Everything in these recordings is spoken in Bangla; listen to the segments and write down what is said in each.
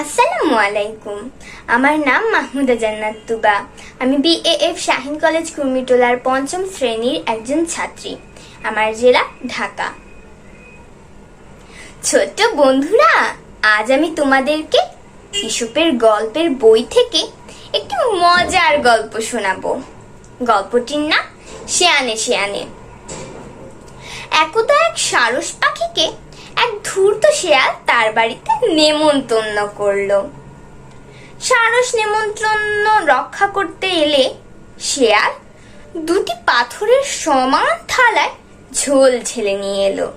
আসসালামু আলাইকুম। আমার নাম মাহমুদা জান্নাত তুবা আমি বিএএফ শাহিন কলেজ কুর্মিটোলার পঞ্চম শ্রেণির একজন ছাত্রী। আমার জেলা ঢাকা। ছোট্ট বন্ধুরা, আজ আমি তোমাদেরকে ইসুপের গল্পের বই থেকে একটি মজার গল্প শোনাবো। গল্পটির নাম শেয়ানে শেয়ানে। একদা এক সারস পাখিকে এক ধূর্ত শেয়াল তার বাড়িতে নেমন্তন্ন করল। সারস নেমন্ত্রণ রক্ষা করতে এলে শেয়াল দুটি পাথরের সমান থালায় ঝোল ঢেলে নিয়ে এলো।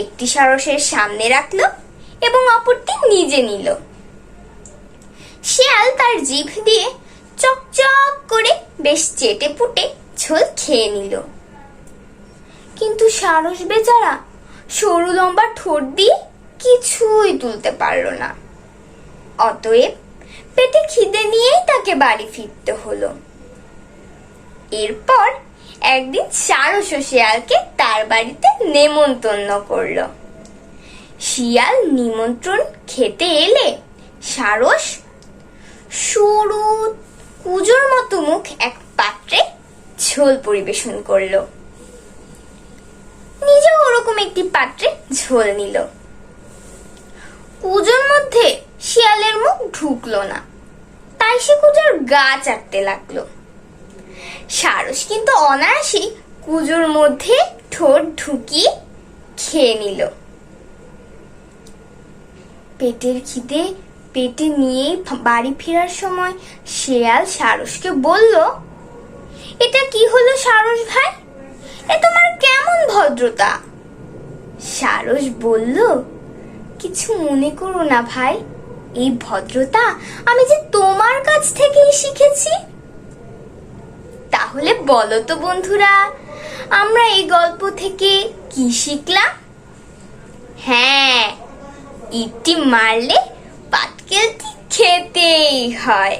একটি সারসের সামনে রাখল এবং অপরটি নিজে নিল। শেয়াল তার জিভ দিয়ে চকচক করে বেশ চেটে পুটে ঝোল খেয়ে নিল। কিন্তু সারস বেচারা সরু লম্বা ঠোঁট দিয়ে কিছুই তুলতে পারল না। অতএব পেটে খিদে নিয়েই তাকে বাড়ি ফিরতে হলো। এরপর একদিন সারস শিয়ালকে তার বাড়িতে নেমন্তন্ন করল। শিয়াল নিমন্ত্রণ খেতে এলে সারস সরু কুজোর মতো মুখ এক পাত্রে ঝোল পরিবেশন করল। ওরকম একটি পাত্রে ঝোল নিল। কুজোর মধ্যে শিয়ালের মুখ ঢুকলো না। তাই সে কুজোর গা চাটতে লাগল। সারস কিন্তু অনায়াসেই কুজোর মধ্যে ঠোঁট ঢুকিয়ে খেয়ে নিল। পেটের খিদে, পেটে নিয়ে বাড়ি ফেরার সময় শেয়াল সারসকে বলল, এটা কি হলো সারস ভাই? এ তোমার কেমন ভদ্রতা? সারস বলল, কিছু মনে করো না ভাই, এই ভদ্রতা আমি যে তোমার কাছ থেকেই শিখেছি। তাহলে বলো তো বন্ধুরা, আমরা এই গল্প থেকে কি শিখলাম? হ্যাঁ ইটি মারলে পাটকেলটি খেতেই হয়।